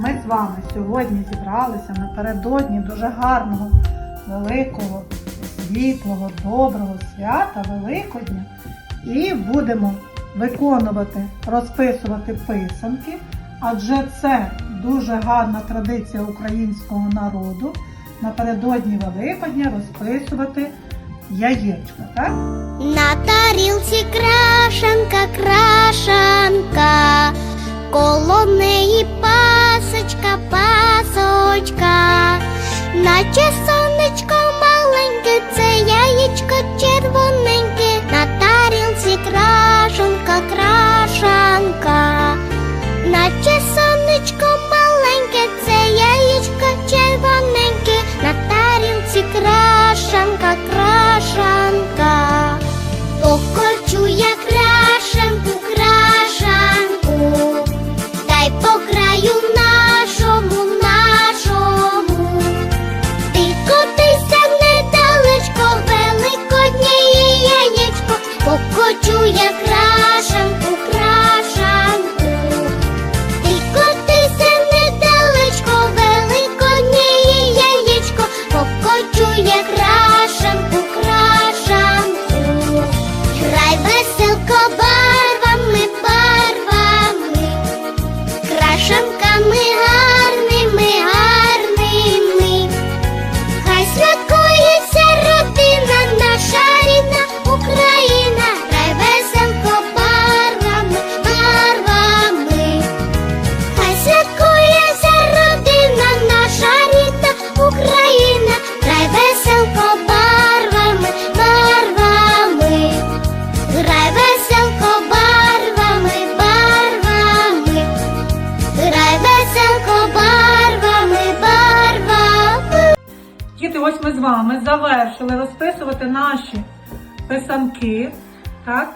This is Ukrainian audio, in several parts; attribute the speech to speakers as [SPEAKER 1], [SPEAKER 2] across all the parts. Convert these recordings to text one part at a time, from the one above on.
[SPEAKER 1] ми з вами сьогодні зібралися напередодні дуже гарного, великого, світлого, доброго свята Великодня і будемо виконувати, розписувати писанки, адже це дуже гарна традиція українського народу напередодні Великодня розписувати яєчка, так?
[SPEAKER 2] На тарілці крашанка, крашанка, коло наче сонечко маленьке, це яєчко червоненьке,
[SPEAKER 1] Ось ми з вами завершили розписувати наші писанки. Так?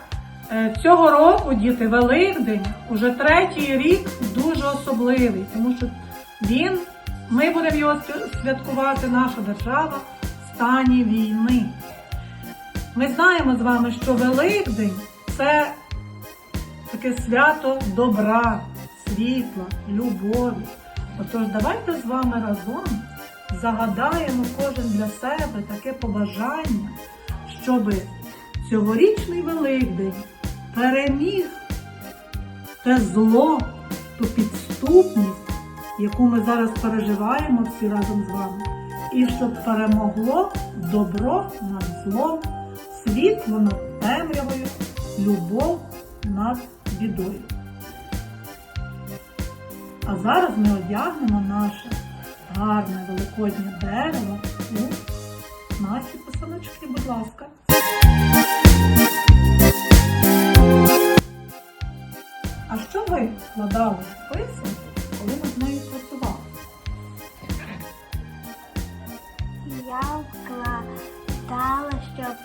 [SPEAKER 1] Е, Цього року, діти, Великдень, уже третій рік дуже особливий, тому що він, ми будемо його святкувати, наша держава в стані війни. Ми знаємо з вами, що Великдень це таке свято добра, світла, любові. Отож, давайте з вами разом загадаємо кожен для себе таке побажання, щоб цьогорічний Великдень переміг те зло, ту підступність, яку ми зараз переживаємо всі разом з вами, і щоб перемогло добро над злом, світло над темрявою, любов над бідою. А зараз ми одягнемо наше гарне великоднє дерево у наші писаночки, будь ласка. А що ви вкладали в писанку, коли ми з нею працювали?
[SPEAKER 2] Я вкладала, щоб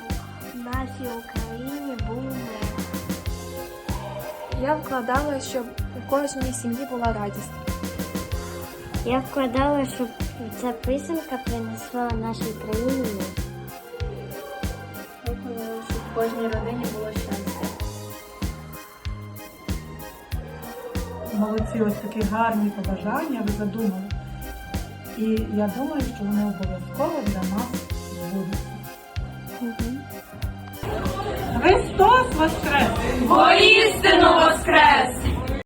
[SPEAKER 2] в нашій Україні був мир.
[SPEAKER 3] Я вкладала, щоб у кожній сім'ї була радість.
[SPEAKER 2] Я вкладала, щоб ця писанка принесла нашій країні.
[SPEAKER 3] Виконала, щоб в кожній родині було щастя.
[SPEAKER 1] Молодці, ось такі гарні побажання ви задумали. І я думаю, що вони обов'язково для нас збудуться. Христос Воскрес!
[SPEAKER 4] Воістину